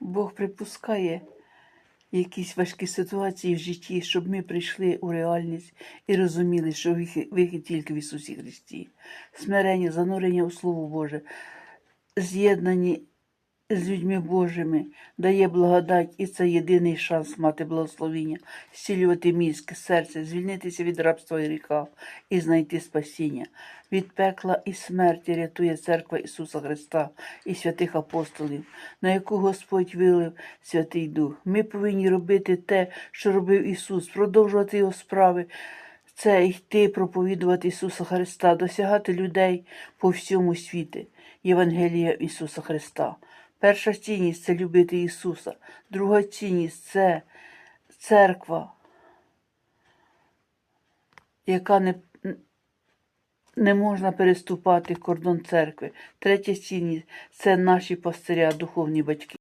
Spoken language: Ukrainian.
Бог припускає якісь важкі ситуації в житті, щоб ми прийшли у реальність і розуміли, що вихід тільки в Ісусі Христі. Смирення, занурення у Слово Боже, з'єднані з людьми Божими, дає благодать, і це єдиний шанс мати благословіння, зцілювати мізки, серце, звільнитися від рабства і гріха і знайти спасіння. Від пекла і смерті рятує церква Ісуса Христа і святих апостолів, на яку Господь вилив Святий Дух. Ми повинні робити те, що робив Ісус, продовжувати Його справи. Це йти проповідувати Ісуса Христа, досягати людей по всьому світі. Євангелія Ісуса Христа. Перша цінність це любити Ісуса. Друга цінність це церква, яка не, не можна переступати кордон церкви. Третя цінність це наші пастиря, духовні батьки.